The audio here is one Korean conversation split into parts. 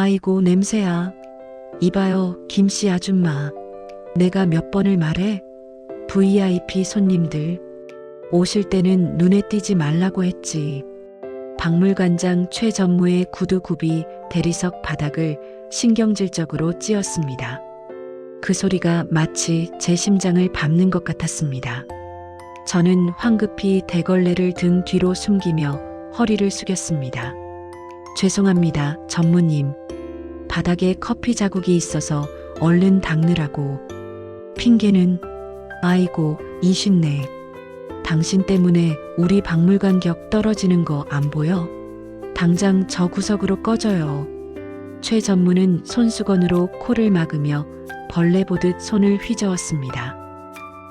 아이고, 냄새야. 이봐요, 김씨 아줌마. 내가 몇 번을 말해? VIP 손님들. 오실 때는 눈에 띄지 말라고 했지. 박물관장 최전무의 구두굽이 대리석 바닥을 신경질적으로 찧었습니다. 그 소리가 마치 제 심장을 밟는 것 같았습니다. 저는 황급히 대걸레를 등 뒤로 숨기며 허리를 숙였습니다. 죄송합니다, 전무님. 바닥에 커피 자국이 있어서 얼른 닦느라고. 핑계는, 아이고, 이쉽네. 당신 때문에 우리 박물관 격 떨어지는 거 안 보여? 당장 저 구석으로 꺼져요. 최 전무는 손수건으로 코를 막으며 벌레 보듯 손을 휘저었습니다.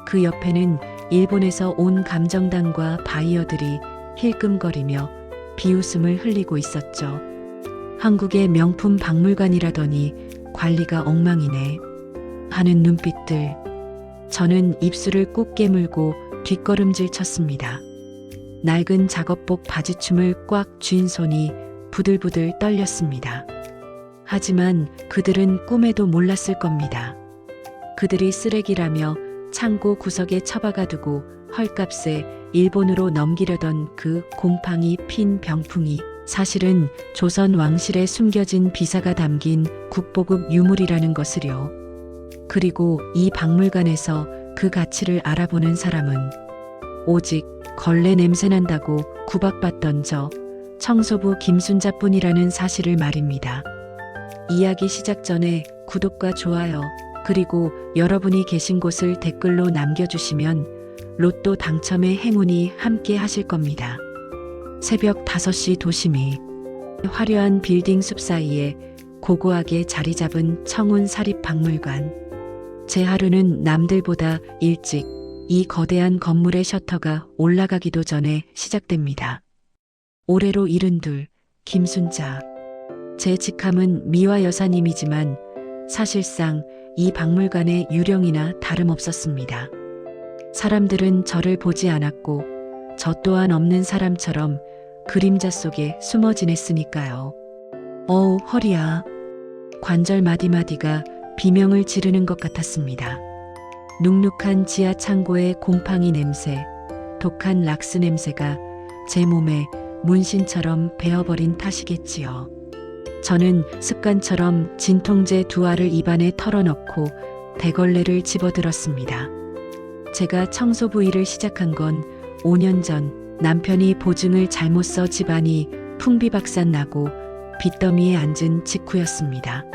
그 옆에는 일본에서 온 감정단과 바이어들이 힐끔거리며 비웃음을 흘리고 있었죠. 한국의 명품 박물관이라더니 관리가 엉망이네. 하는 눈빛들. 저는 입술을 꾹 깨물고 뒷걸음질 쳤습니다. 낡은 작업복 바지춤을 꽉 쥔 손이 부들부들 떨렸습니다. 하지만 그들은 꿈에도 몰랐을 겁니다. 그들이 쓰레기라며 창고 구석에 처박아 두고 헐값에 일본으로 넘기려던 그 곰팡이 핀 병풍이 사실은 조선 왕실에 숨겨진 비사가 담긴 국보급 유물이라는 것을요. 그리고 이 박물관에서 그 가치를 알아보는 사람은 오직 걸레 냄새 난다고 구박받던 저 청소부 김순자뿐이라는 사실을 말입니다. 이야기 시작 전에 구독과 좋아요, 그리고 여러분이 계신 곳을 댓글로 남겨주시면 로또 당첨의 행운이 함께 하실 겁니다. 새벽 5시 도심이 화려한 빌딩 숲 사이에 고고하게 자리 잡은 청운 사립 박물관. 제 하루는 남들보다 일찍 이 거대한 건물의 셔터가 올라가기도 전에 시작됩니다. 올해로 일흔둘 김순자. 제 직함은 미화 여사님이지만 사실상 이 박물관의 유령이나 다름없었습니다. 사람들은 저를 보지 않았고 저 또한 없는 사람처럼 그림자 속에 숨어 지냈으니까요. 어우, 허리야. 관절 마디마디가 비명을 지르는 것 같았습니다. 눅눅한 지하 창고의 곰팡이 냄새, 독한 락스 냄새가 제 몸에 문신처럼 베어버린 탓이겠지요. 저는 습관처럼 진통제 두 알을 입안에 털어넣고 대걸레를 집어들었습니다. 제가 청소부 일을 시작한 건 5년 전 남편이 보증을 잘못 써 집안이 풍비박산 나고 빚더미에 앉은 직후였습니다.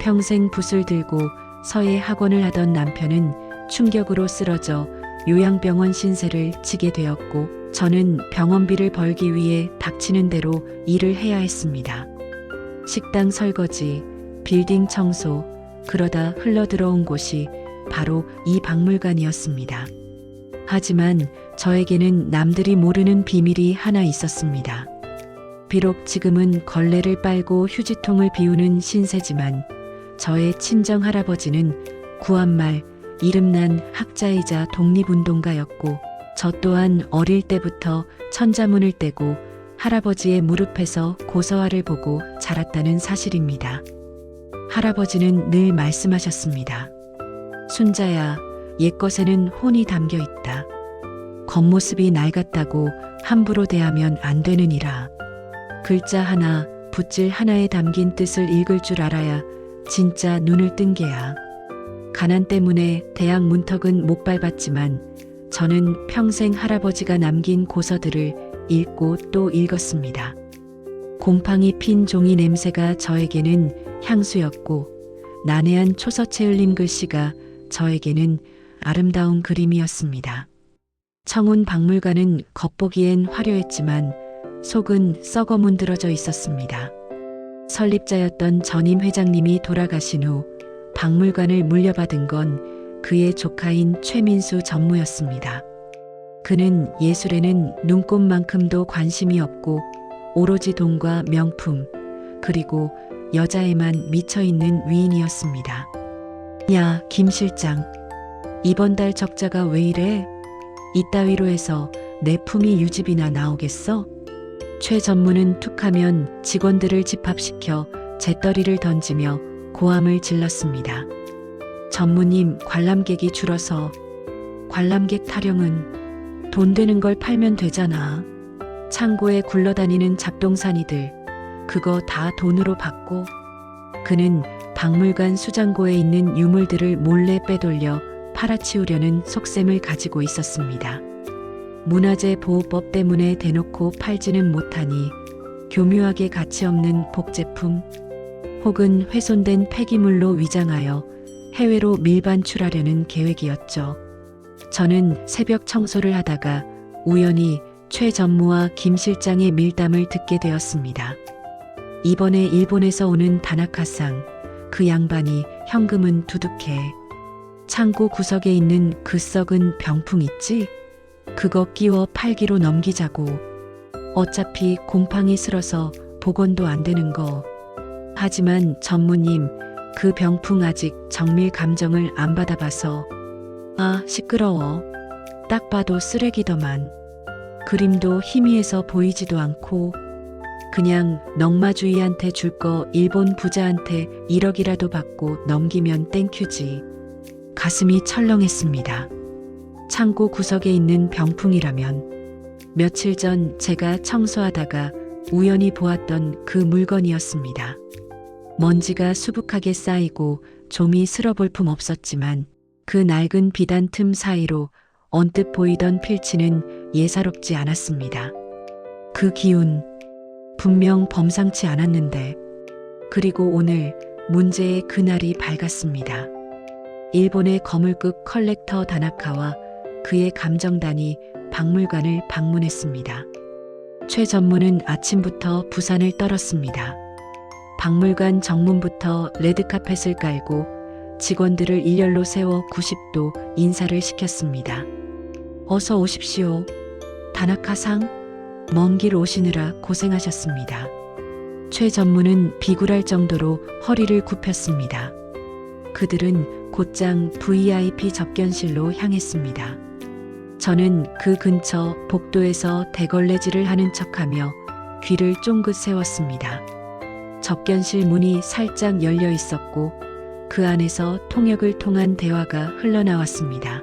평생 붓을 들고 서예 학원을 하던 남편은 충격으로 쓰러져 요양병원 신세를 지게 되었고 저는 병원비를 벌기 위해 닥치는 대로 일을 해야 했습니다. 식당 설거지, 빌딩 청소, 그러다 흘러들어온 곳이 바로 이 박물관이었습니다. 하지만 저에게는 남들이 모르는 비밀이 하나 있었습니다. 비록 지금은 걸레를 빨고 휴지통을 비우는 신세지만 저의 친정 할아버지는 구한말 이름난 학자이자 독립운동가였고 저 또한 어릴 때부터 천자문을 떼고 할아버지의 무릎에서 고서화를 보고 자랐다는 사실입니다. 할아버지는 늘 말씀하셨습니다. 순자야, 옛것에는 혼이 담겨 있다. 겉모습이 낡았다고 함부로 대하면 안 되느니라. 글자 하나, 붓질 하나에 담긴 뜻을 읽을 줄 알아야 진짜 눈을 뜬 게야. 가난 때문에 대학 문턱은 못 밟았지만 저는 평생 할아버지가 남긴 고서들을 읽고 또 읽었습니다. 곰팡이 핀 종이 냄새가 저에게는 향수였고 난해한 초서체 흘림 글씨가 저에게는 아름다운 그림이었습니다. 청운 박물관은 겉보기엔 화려했지만 속은 썩어 문드러져 있었습니다. 설립자였던 전임 회장님이 돌아가신 후 박물관을 물려받은 건 그의 조카인 최민수 전무였습니다. 그는 예술에는 눈꼽만큼도 관심이 없고 오로지 돈과 명품, 그리고 여자에만 미쳐 있는 위인이었습니다. 야, 김 실장. 이번 달 적자가 왜 이래? 이따위로 해서 내 품위 유지비나 나오겠어? 최 전무는 툭하면 직원들을 집합시켜 재떨이를 던지며 고함을 질렀습니다. 전무님 관람객이 줄어서 관람객 타령은 돈 되는 걸 팔면 되잖아. 창고에 굴러다니는 잡동사니들 그거 다 돈으로 받고 그는 박물관 수장고에 있는 유물들을 몰래 빼돌려 팔아치우려는 속셈을 가지고 있었습니다. 문화재 보호법 때문에 대놓고 팔지는 못하니 교묘하게 가치 없는 복제품 혹은 훼손된 폐기물로 위장하여 해외로 밀반출하려는 계획이었죠. 저는 새벽 청소를 하다가 우연히 최 전무와 김 실장의 밀담을 듣게 되었습니다. 이번에 일본에서 오는 다나카상 그 양반이 현금은 두둑해. 창고 구석에 있는 그 썩은 병풍 있지? 그거 끼워 팔기로 넘기자고. 어차피 곰팡이 슬어서 복원도 안 되는 거. 하지만 전무님, 그 병풍 아직 정밀 감정을 안 받아봐서. 아, 시끄러워. 딱 봐도 쓰레기더만. 그림도 희미해서 보이지도 않고, 그냥 넝마주의한테 줄 거 일본 부자한테 1억이라도 받고 넘기면 땡큐지. 가슴이 철렁했습니다. 창고 구석에 있는 병풍이라면 며칠 전 제가 청소하다가 우연히 보았던 그 물건이었습니다. 먼지가 수북하게 쌓이고 좀이 쓸어볼 품 없었지만 그 낡은 비단 틈 사이로 언뜻 보이던 필치는 예사롭지 않았습니다. 그 기운 분명 범상치 않았는데 그리고 오늘 문제의 그날이 밝았습니다. 일본의 거물급 컬렉터 다나카와 그의 감정단이 박물관을 방문했습니다. 최 전무는 아침부터 부산을 떨었습니다. 박물관 정문부터 레드카펫을 깔고 직원들을 일렬로 세워 90도 인사를 시켰습니다. 어서 오십시오. 다나카상? 먼 길 오시느라 고생하셨습니다. 최 전무는 비굴할 정도로 허리를 굽혔습니다. 그들은 곧장 VIP 접견실로 향했습니다. 저는 그 근처 복도에서 대걸레질을 하는 척하며 귀를 쫑긋 세웠습니다. 접견실 문이 살짝 열려 있었고 그 안에서 통역을 통한 대화가 흘러나왔습니다.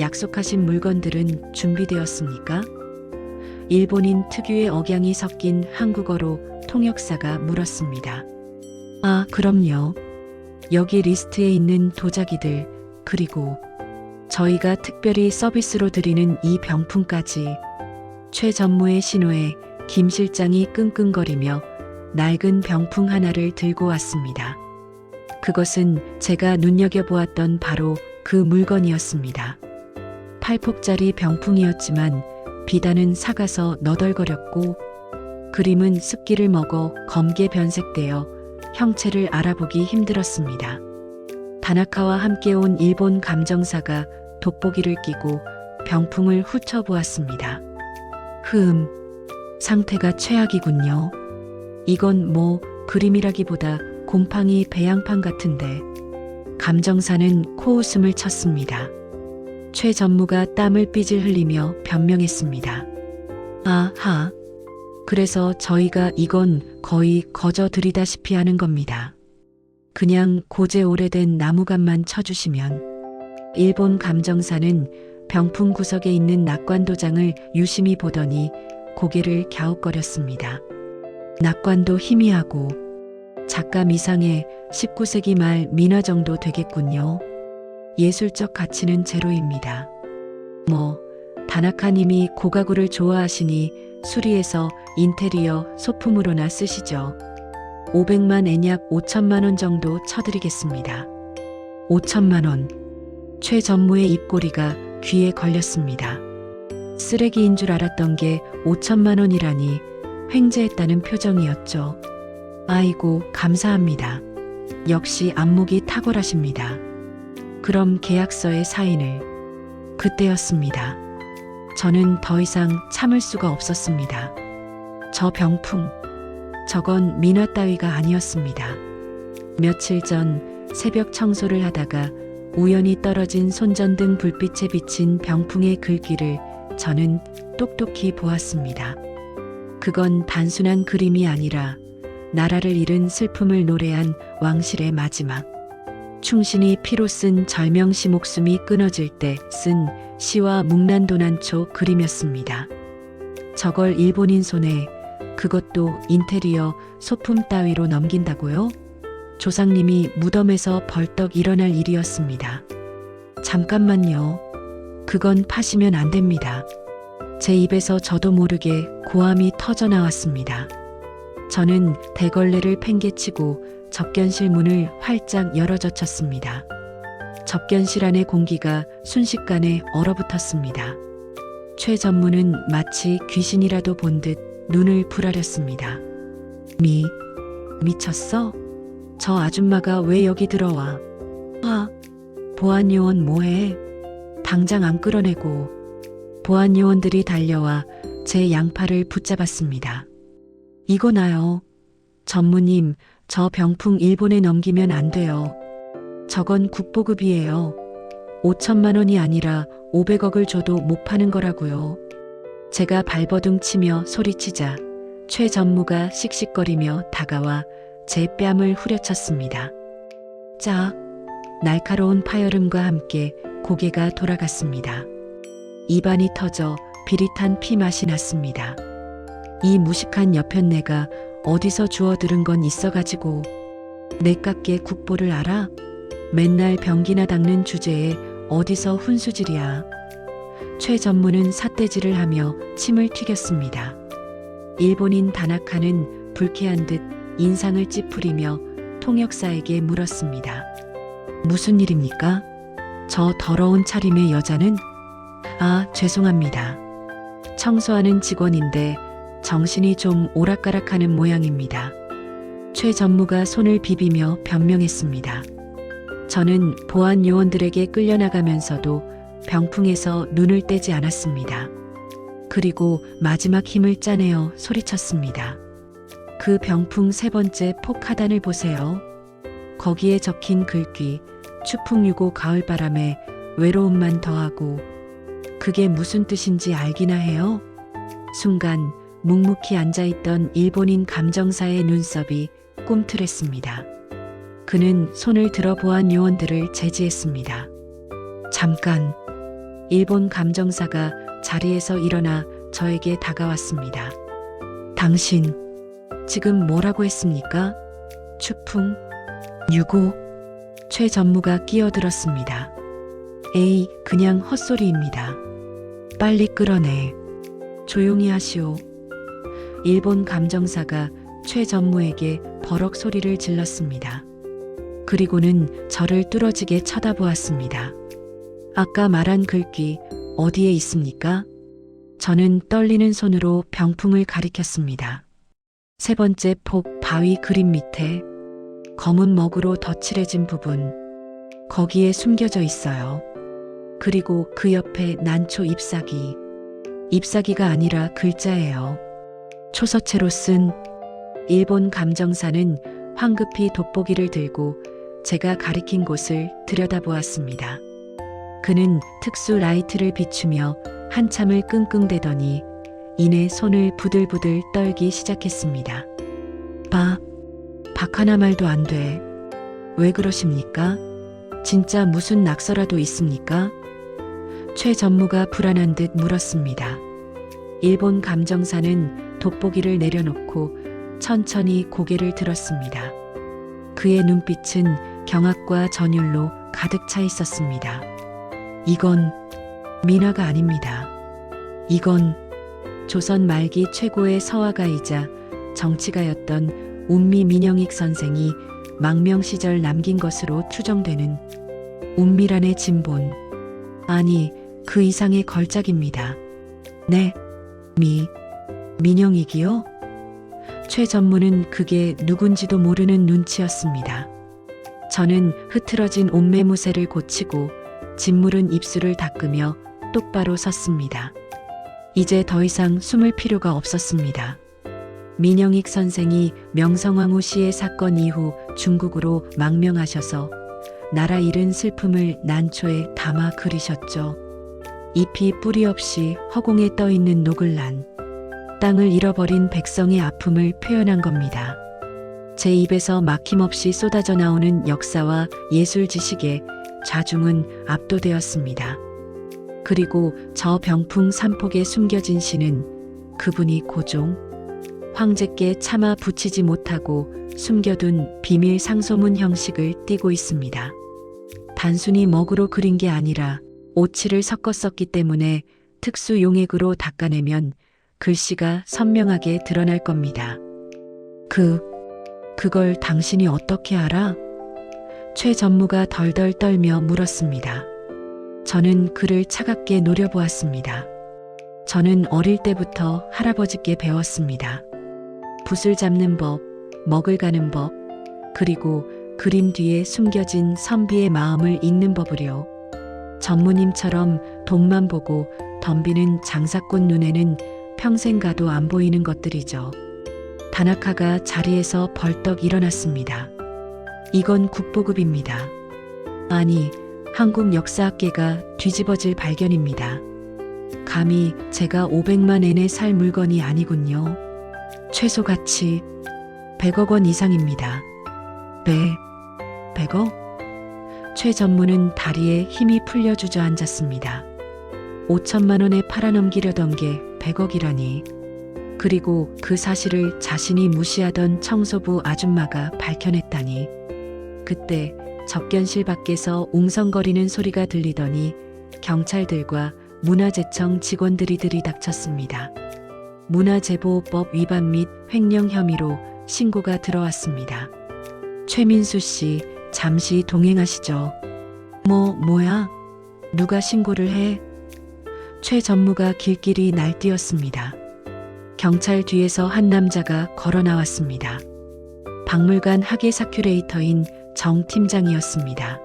약속하신 물건들은 준비되었습니까? 일본인 특유의 억양이 섞인 한국어로 통역사가 물었습니다. 아, 그럼요. 여기 리스트에 있는 도자기들, 그리고 저희가 특별히 서비스로 드리는 이 병품까지 최 전무의 신호에 김 실장이 끙끙거리며 낡은 병풍 하나를 들고 왔습니다. 그것은 제가 눈여겨보았던 바로 그 물건이었습니다. 8폭짜리 병풍이었지만 비단은 사가서 너덜거렸고 그림은 습기를 먹어 검게 변색되어 형체를 알아보기 힘들었습니다. 다나카와 함께 온 일본 감정사가 돋보기를 끼고 병풍을 훑어보았습니다. 흠, 상태가 최악이군요. 이건 뭐 그림이라기보다 곰팡이 배양판 같은데 감정사는 코웃음을 쳤습니다. 최 전무가 땀을 삐질 흘리며 변명했습니다. 아하. 그래서 저희가 이건 거의 거저 드리다시피 하는 겁니다. 그냥 고제 오래된 나무감만 쳐주시면 일본 감정사는 병풍 구석에 있는 낙관도장을 유심히 보더니 고개를 갸웃거렸습니다. 낙관도 희미하고 작가 미상의 19세기 말 민화 정도 되겠군요. 예술적 가치는 제로입니다. 뭐, 다나카님이 고가구를 좋아하시니 수리해서 인테리어 소품으로나 쓰시죠. 500만 엔 약 5천만 원 정도 쳐드리겠습니다. 5천만 원. 최 전무의 입꼬리가 귀에 걸렸습니다. 쓰레기인 줄 알았던 게 5천만 원이라니 횡재했다는 표정이었죠. 아이고, 감사합니다. 역시 안목이 탁월하십니다. 그럼 계약서에 사인을. 그때였습니다. 저는 더 이상 참을 수가 없었습니다. 저 병풍. 저건 민화 따위가 아니었습니다. 며칠 전 새벽 청소를 하다가 우연히 떨어진 손전등 불빛에 비친 병풍의 글귀를 저는 똑똑히 보았습니다. 그건 단순한 그림이 아니라 나라를 잃은 슬픔을 노래한 왕실의 마지막. 충신이 피로 쓴 절명시 목숨이 끊어질 때 쓴 시와 묵난도난초 그림이었습니다. 저걸 일본인 손에 그것도 인테리어 소품 따위로 넘긴다고요? 조상님이 무덤에서 벌떡 일어날 일이었습니다. 잠깐만요. 그건 파시면 안 됩니다. 제 입에서 저도 모르게 고함이 터져 나왔습니다. 저는 대걸레를 팽개치고 접견실 문을 활짝 열어젖혔습니다. 접견실 안의 공기가 순식간에 얼어붙었습니다. 최 전무는 마치 귀신이라도 본 듯 눈을 부라렸습니다. 미, 미쳤어? 저 아줌마가 왜 여기 들어와? 아, 보안요원 뭐해? 당장 안 끌어내고. 보안요원들이 달려와 제 양팔을 붙잡았습니다. 이거 나요. 전무님, 저 병풍 일본에 넘기면 안 돼요. 저건 국보급이에요. 5천만 원이 아니라 500억을 줘도 못 파는 거라고요. 제가 발버둥 치며 소리치자 최 전무가 씩씩거리며 다가와 제 뺨을 후려쳤습니다. 짝, 날카로운 파열음과 함께 고개가 돌아갔습니다. 입안이 터져 비릿한 피 맛이 났습니다. 이 무식한 여편네가 어디서 주워 들은 건 있어가지고 내 깎게 국보를 알아? 맨날 병기나 닦는 주제에 어디서 훈수질이야. 최 전무는 삿대질을 하며 침을 튀겼습니다. 일본인 다나카는 불쾌한 듯 인상을 찌푸리며 통역사에게 물었습니다. 무슨 일입니까? 저 더러운 차림의 여자는? 아, 죄송합니다. 청소하는 직원인데 정신이 좀 오락가락하는 모양입니다. 최 전무가 손을 비비며 변명했습니다. 저는 보안 요원들에게 끌려나가면서도 병풍에서 눈을 떼지 않았습니다. 그리고 마지막 힘을 짜내어 소리쳤습니다. 그 병풍 세 번째 폭 하단을 보세요. 거기에 적힌 글귀, 추풍유고 가을바람에 외로움만 더하고, 그게 무슨 뜻인지 알기나 해요? 순간 묵묵히 앉아있던 일본인 감정사의 눈썹이 꿈틀했습니다. 그는 손을 들어 보안 요원들을 제지했습니다. 잠깐. 일본 감정사가 자리에서 일어나 저에게 다가왔습니다. 당신, 지금 뭐라고 했습니까? 추풍, 유고, 최 전무가 끼어들었습니다. 에이, 그냥 헛소리입니다. 빨리 끌어내. 조용히 하시오. 일본 감정사가 최 전무에게 버럭 소리를 질렀습니다. 그리고는 저를 뚫어지게 쳐다보았습니다. 아까 말한 글귀 어디에 있습니까? 저는 떨리는 손으로 병풍을 가리켰습니다. 세 번째 폭 바위 그림 밑에 검은 먹으로 덧칠해진 부분 거기에 숨겨져 있어요. 그리고 그 옆에 난초 잎사귀 잎사귀가 아니라 글자예요. 초서체로 쓴 일본 감정사는 황급히 돋보기를 들고 제가 가리킨 곳을 들여다보았습니다. 그는 특수 라이트를 비추며 한참을 끙끙대더니 이내 손을 부들부들 떨기 시작했습니다. 바, 박 하나 말도 안 돼. 왜 그러십니까? 진짜 무슨 낙서라도 있습니까? 최 전무가 불안한 듯 물었습니다. 일본 감정사는 돋보기를 내려놓고 천천히 고개를 들었습니다. 그의 눈빛은 경악과 전율로 가득 차 있었습니다. 이건 민화가 아닙니다. 이건 조선 말기 최고의 서화가이자 정치가였던 운미 민영익 선생이 망명 시절 남긴 것으로 추정되는 운미란의 진본, 아니 그 이상의 걸작입니다. 네, 미, 민영익이요? 최 전무는 그게 누군지도 모르는 눈치였습니다. 저는 흐트러진 옷매무새를 고치고 짓무른 입술을 닦으며 똑바로 섰습니다. 이제 더 이상 숨을 필요가 없었습니다. 민영익 선생이 명성황후 씨의 사건 이후 중국으로 망명하셔서 나라 잃은 슬픔을 난초에 담아 그리셨죠. 잎이 뿌리 없이 허공에 떠 있는 노글란 땅을 잃어버린 백성의 아픔을 표현한 겁니다. 제 입에서 막힘없이 쏟아져 나오는 역사와 예술 지식에 좌중은 압도되었습니다. 그리고 저 병풍 산폭에 숨겨진 시는 그분이 고종, 황제께 차마 붙이지 못하고 숨겨둔 비밀 상소문 형식을 띠고 있습니다. 단순히 먹으로 그린 게 아니라 섞어 썼기 때문에 특수 용액으로 닦아내면 글씨가 선명하게 드러날 겁니다. 그, 그걸 당신이 어떻게 알아? 최 전무가 덜덜 떨며 물었습니다. 저는 그를 차갑게 노려보았습니다. 저는 어릴 때부터 할아버지께 배웠습니다. 붓을 잡는 법, 먹을 가는 법, 그리고 그림 뒤에 숨겨진 선비의 마음을 읽는 법을요. 전무님처럼 돈만 보고 덤비는 장사꾼 눈에는 평생 가도 안 보이는 것들이죠. 다나카가 자리에서 벌떡 일어났습니다. 이건 국보급입니다. 아니, 한국 역사학계가 뒤집어질 발견입니다. 감히 제가 500만 엔에 살 물건이 아니군요. 최소 가치 100억 원 이상입니다. 네, 100억? 최 전무는 다리에 힘이 풀려 주저앉았습니다. 5천만 원에 팔아넘기려던 게 100억이라니. 그리고 그 사실을 자신이 무시하던 청소부 아줌마가 밝혀냈다니. 그때 접견실 밖에서 웅성거리는 소리가 들리더니 경찰들과 문화재청 직원들이 들이닥쳤습니다. 문화재보호법 위반 및 횡령 혐의로 신고가 들어왔습니다. 최민수 씨, 잠시 동행하시죠. 뭐, 뭐야? 누가 신고를 해? 최 전무가 길길이 날뛰었습니다. 경찰 뒤에서 한 남자가 걸어 나왔습니다. 박물관 학예 사큐레이터인 정 팀장이었습니다.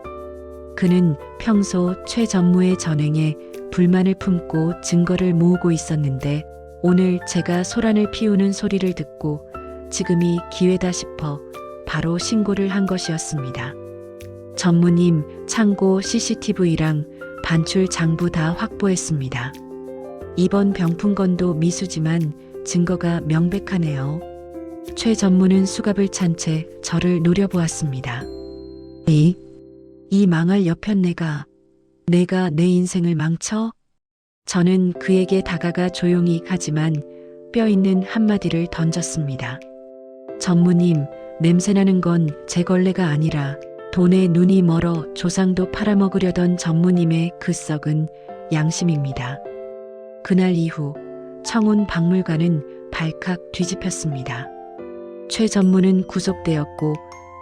그는 평소 최 전무의 전행에 불만을 품고 증거를 모으고 있었는데 오늘 제가 소란을 피우는 소리를 듣고 지금이 기회다 싶어 바로 신고를 한 것이었습니다. 전무님 창고 CCTV랑 반출 장부 다 확보했습니다. 이번 병풍건도 미수지만 증거가 명백하네요. 최 전무는 수갑을 찬 채 저를 노려보았습니다. 이, 이 망할 여편 내가, 내가 내 인생을 망쳐? 저는 그에게 다가가 조용히 하지만 뼈 있는 한마디를 던졌습니다. 전무님, 냄새나는 건 제 걸레가 아니라 돈에 눈이 멀어 조상도 팔아먹으려던 전무님의 그 썩은 양심입니다. 그날 이후 청운 박물관은 발칵 뒤집혔습니다. 최 전무는 구속되었고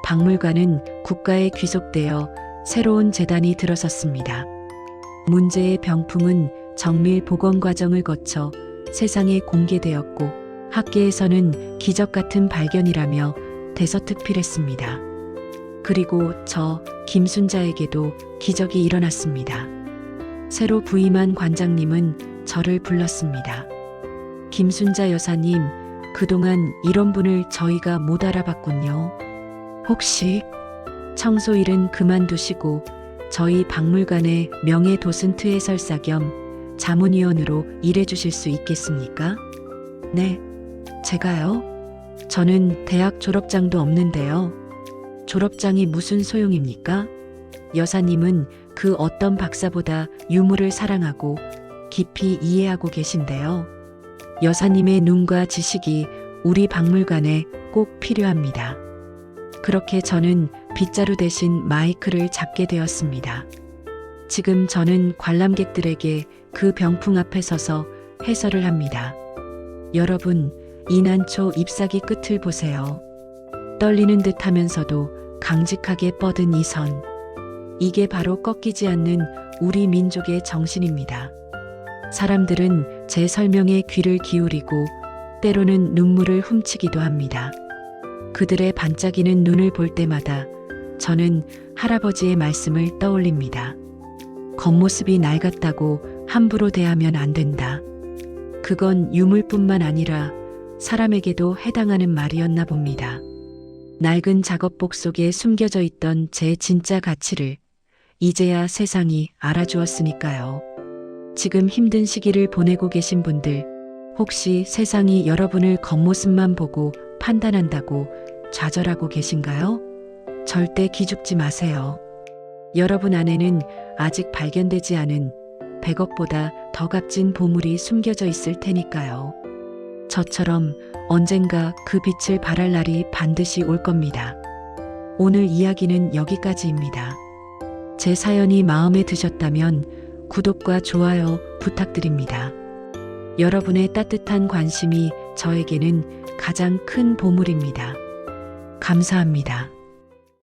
박물관은 국가에 귀속되어 새로운 재단이 들어섰습니다. 문제의 병풍은 정밀 복원 과정을 거쳐 세상에 공개되었고 학계에서는 기적 같은 발견이라며 대서특필했습니다. 그리고 저 김순자에게도 기적이 일어났습니다. 새로 부임한 관장님은 저를 불렀습니다. 김순자 여사님, 그동안 이런 분을 저희가 못 알아봤군요. 혹시 청소 일은 그만두시고 저희 박물관의 명예 도슨트 해설사 겸 자문위원으로 일해 주실 수 있겠습니까? 네, 제가요? 저는 대학 졸업장도 없는데요. 졸업장이 무슨 소용입니까? 여사님은 그 어떤 박사보다 유물을 사랑하고 깊이 이해하고 계신데요. 여사님의 눈과 지식이 우리 박물관에 꼭 필요합니다. 그렇게 저는 빗자루 대신 마이크를 잡게 되었습니다. 지금 저는 관람객들에게 그 병풍 앞에 서서 해설을 합니다. 여러분, 이 난초 잎사귀 끝을 보세요. 떨리는 듯 하면서도 강직하게 뻗은 이 선. 이게 바로 꺾이지 않는 우리 민족의 정신입니다. 사람들은 제 설명에 귀를 기울이고 때로는 눈물을 훔치기도 합니다. 그들의 반짝이는 눈을 볼 때마다 저는 할아버지의 말씀을 떠올립니다. 겉모습이 낡았다고 함부로 대하면 안 된다. 그건 유물뿐만 아니라 사람에게도 해당하는 말이었나 봅니다. 낡은 작업복 속에 숨겨져 있던 제 진짜 가치를 이제야 세상이 알아주었으니까요. 지금 힘든 시기를 보내고 계신 분들, 혹시 세상이 여러분을 겉모습만 보고 판단한다고 좌절하고 계신가요? 절대 기죽지 마세요. 여러분 안에는 아직 발견되지 않은 100억보다 더 값진 보물이 숨겨져 있을 테니까요. 저처럼 언젠가 그 빛을 발할 날이 반드시 올 겁니다. 오늘 이야기는 여기까지입니다. 제 사연이 마음에 드셨다면 구독과 좋아요 부탁드립니다. 여러분의 따뜻한 관심이 저에게는 가장 큰 보물입니다. 감사합니다.